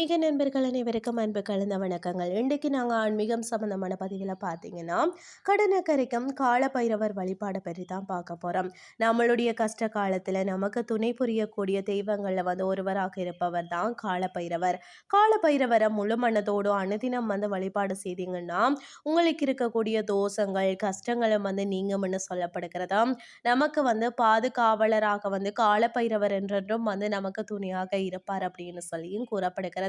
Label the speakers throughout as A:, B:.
A: ஆன்மீக நண்பர்கள் அனைவருக்கும் அன்பு கலந்த வணக்கங்கள். இன்றைக்கு நாங்கள் ஆன்மீகம் சம்மந்தமான பதிவில் பார்த்தீங்கன்னா கடனக்கரைக்கும் காலபைரவர் வழிபாடை பற்றி தான் பார்க்க போகிறோம் நம்மளுடைய கஷ்ட காலத்தில் நமக்கு துணை புரியக்கூடிய தெய்வங்களில் வந்து ஒருவராக இருப்பவர் தான் காலபைரவர். காலபைரவரை முழு மனதோடு அனுதினம் வந்து வழிபாடு செய்தீங்கன்னா உங்களுக்கு இருக்கக்கூடிய தோஷங்கள் கஷ்டங்களும் வந்து நீங்கும்னு சொல்லப்படுகிறதா? நமக்கு வந்து பாதுகாவலராக வந்து காலபைரவர் என்றென்றும் வந்து நமக்கு துணையாக இருப்பார் அப்படின்னு சொல்லியும் கூறப்படுகிறது.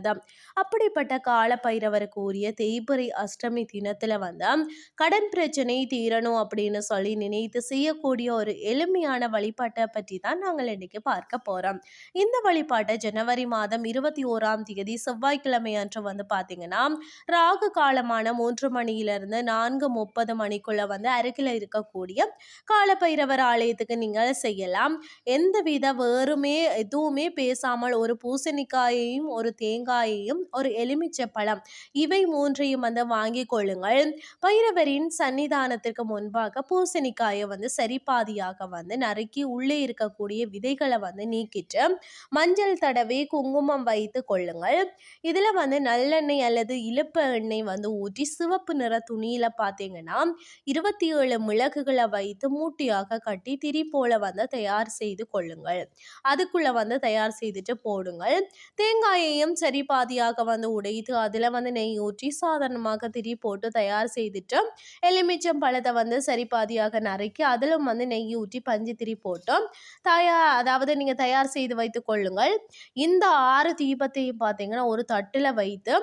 A: அப்படிப்பட்ட கால பைரவருக்கு உரிய தேய்பிரை அஷ்டமி தினத்துல வந்து கடன் பிரச்சனை தீரணும் அப்படின்னு சொல்லி நினைத்து செய்யக்கூடிய ஒரு எளிமையான வழிபாட்டை பற்றி தான் நாங்கள் இன்னைக்கு பார்க்க போறோம். இந்த வழிபாட்டை ஜனவரி மாதம் இருபத்தி ஓராம் தேதி செவ்வாய்க்கிழமை அன்று வந்து பார்த்தீங்கன்னா ராகு காலமான மூன்று மணியிலிருந்து நான்கு முப்பது மணிக்குள்ள வந்து அருகில் இருக்கக்கூடிய காலபைரவர் ஆலயத்துக்கு நீங்கள் செய்யலாம். எந்தவித வேறுமே எதுவுமே பேசாமல் ஒரு பூசணிக்காயையும் ஒரு தேங்காய் தேங்காயையும் ஒரு எலுமிச்சை பழம் இவை மூன்றையும் வந்து வாங்கி கொள்ளுங்கள். பைரவரின் சன்னிதானத்திற்கு முன்பாக பூசணிக்காயை வந்து சரிபாதியாக வந்து நறுக்கி உள்ளே இருக்கக்கூடிய விதைகளை வந்து நீக்கிட்டு மஞ்சள் தடவி குங்குமம் வைத்து கொள்ளுங்கள். இதில் வந்து நல்லெண்ணெய் அல்லது இழுப்ப எண்ணெய் வந்து ஊற்றி சிவப்பு நிற துணியில் பார்த்தீங்கன்னா இருபத்தி ஏழு மிளகுகளை வைத்து மூட்டியாக கட்டி திரி போல வந்து தயார் செய்து கொள்ளுங்கள். அதுக்குள்ளே வந்து தயார் செய்துட்டு போடுங்கள். தேங்காயையும் சரி பாதியாக வந்து உடைத்து அதில் வந்து நெய் ஊற்றி சாதாரணமாக திரி போட்டு தயார் செய்துட்டு எலுமிச்சம் பழத்தை வந்து சரி பாதியாக நறுக்கி அதிலும் வந்து நெய் ஊற்றி பஞ்சு திரி போட்டு தயார் அதாவது நீங்கள் தயார் செய்து வைத்து கொள்ளுங்கள். இந்த ஆறு தீபத்தையும் பார்த்தீங்கன்னா ஒரு தட்டில் வைத்து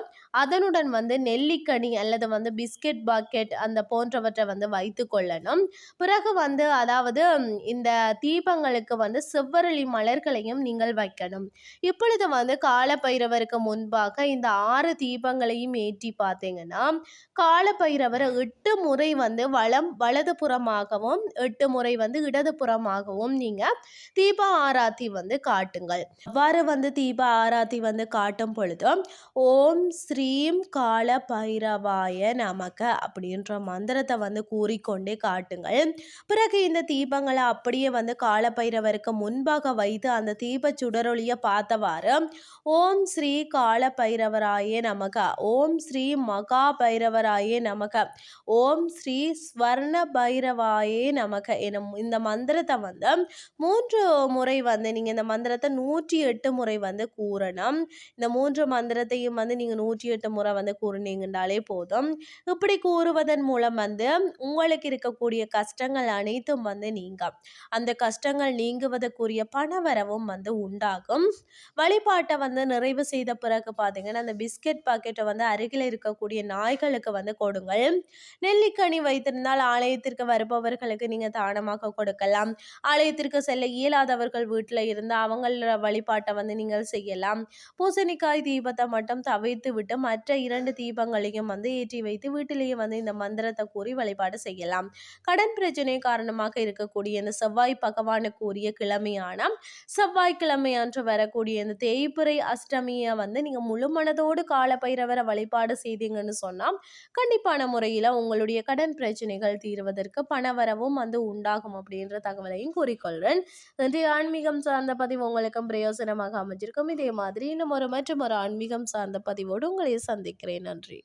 A: அதனுடன் வந்து நெல்லிக்கனி அல்லது வந்து பிஸ்கெட் பாக்கெட் அந்த போன்றவற்றை வந்து வைத்து கொள்ளணும். பிறகு வந்து அதாவது இந்த தீபங்களுக்கு வந்து செவ்வரளி மலர்களையும் நீங்கள் வைக்கணும். இப்பொழுது வந்து காலப்பைரவருக்கு முன்பாக இந்த ஆறு தீபங்களையும் ஏற்றி பார்த்தீங்கன்னா காலப்பைரவர் எட்டு முறை வந்து வளம் வலது புறமாகவும் எட்டு முறை வந்து இடது புறமாகவும் நீங்கள் தீப ஆராத்தி வந்து காட்டுங்கள். அவ்வாறு வந்து தீப ஆராத்தி வந்து காட்டும் பொழுது ஓம் ஸ்ரீம் கால பைரவாய நமக்க அப்படின்ற மந்திரத்தை வந்து கூறிக்கொண்டே காட்டுங்கள். பிறகு இந்த தீபங்களை அப்படியே வந்து காலப்பைரவருக்கு முன்பாக வைத்து அந்த தீப சுடரொளியை பார்த்தவாறு ஓம் ஸ்ரீ கால பைரவராயே நமக. ஓம் ஸ்ரீ மகா பைரவராயே நமக. ஓம் ஸ்ரீ ஸ்வர்ண பைரவாயே நமக. என இந்த மந்திரத்தை வந்து மூன்று முறை வந்து நீங்கள் இந்த மந்திரத்தை நூற்றி எட்டு முறை வந்து கூறணும். இந்த மூன்று மந்திரத்தையும் வந்து நீங்கள் நூற்றி எட்டு முறை வந்து கூறினீங்கன்றாலே போதும். இப்படி கூறுவதன் மூலம் வந்து உங்களுக்கு இருக்கக்கூடிய கஷ்டங்கள் அனைத்தும் வந்து நீங்க அந்த கஷ்டங்கள் நீங்குவதற்குரிய பணவரவும் வந்து உண்டாகும். வழிபாட்டை வந்து நிறைவு செய்த பிறகு பார்த்தீங்கன்னா அந்த பிஸ்கெட் பாக்கெட்டை வந்து அருகில் இருக்கக்கூடிய நாய்களுக்கு வந்து கொடுங்கள். நெல்லிக்கனி வைத்திருந்தால் ஆலயத்திற்கு வருபவர்களுக்கு நீங்கள் தானமாக கொடுக்கலாம். ஆலயத்திற்கு செல்ல இயலாதவர்கள் வீட்டில் இருந்து அவங்கள வழிபாட்டை வந்து நீங்கள் செய்யலாம். பூசணிக்காய் தீபத்தை மட்டும் தவிர்த்து விட்டு மற்ற இரண்டு தீபங்களையும் வந்து ஏற்றி வைத்து வீட்டிலேயே வந்து இந்த மந்திரத்தை கூறி வழிபாடு செய்யலாம். கடன் பிரச்சனை காரணமாக இருக்கக்கூடிய இந்த செவ்வாய் பகவானுக்கு உரிய கிழமையான செவ்வாய்க்கிழமை அன்று வரக்கூடிய இந்த தேய்பிறை அஷ்டமியை வந்து வந்து நீங்கள் முழு மனதோடு காலப்பைரவரை வழிபாடு செய்தீங்கன்னு சொன்னால் கண்டிப்பான முறையில் உங்களுடைய கடன் பிரச்சனைகள் தீர்வதற்கு பணவரவும் வந்து உண்டாகும் அப்படின்ற தகவலையும் கூறிக்கொள்கிறேன் நன்றி ஆன்மீகம் சார்ந்த பதிவு உங்களுக்கும் பிரயோசனமாக அமைஞ்சிருக்கும். இதே மாதிரி இன்னும் ஒரு மற்றும் ஒரு ஆன்மீகம் சார்ந்த பதிவோடு உங்களை சந்திக்கிறேன். நன்றி.